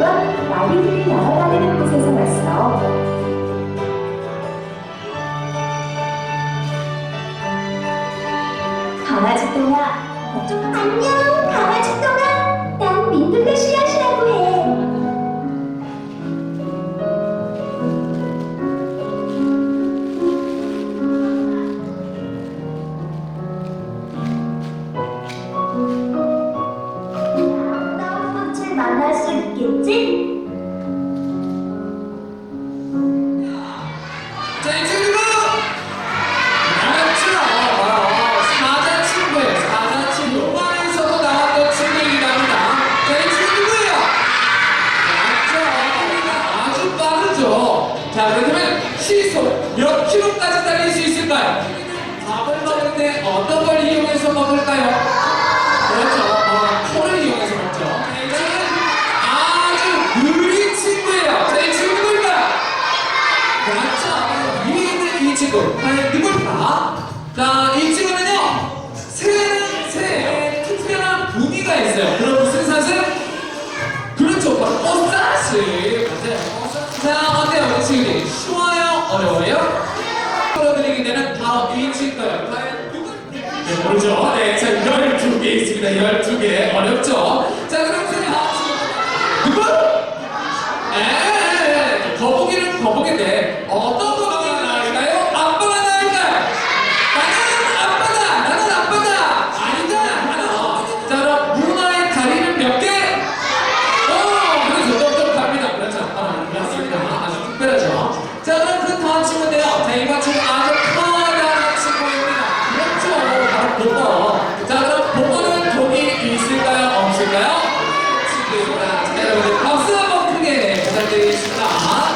꽃과 나비들이 날아다니는 곳에서 왔어. 강아지 똥아, 안녕, 있겠지? 자, 이 친구! 맞죠? 바로 사자 친구예요, 사자 친구. 영화에서도 나왔던 친구이긴 합니다. 자, 이 친구 누구예요? 맞죠? 아주 빠르죠? 자, 그렇다면 시속 몇 킬로까지 달릴 수 있을까요? 밥을 때 어떤 걸 이용해서 먹을까요? 자, 이 친구는요, 새는 새에 특별한 부미가 있어요. 그럼 무슨 사슴? 그렇죠, 바로 꽃사슴. 자, 어때요, 우리 친구들? 쉬워요? 어려워요? 풀어드리게 되는 바로 이 친구예요. 과연 누구? 네, 모르죠. 네, 자, 12개 있습니다. 12개. 어렵죠? 자, 그럼 선생님, 아, 누구? 에, 거북이는 거북인데, 어, 네, 이 지금 아주 커다란 친구입니다. 그렇죠. 바로 보고. 자, 그럼 보거는 독이 있을까요? 없을까요? 친구입니다. 자, 여러분 박수 한번 크게 부탁드리겠습니다.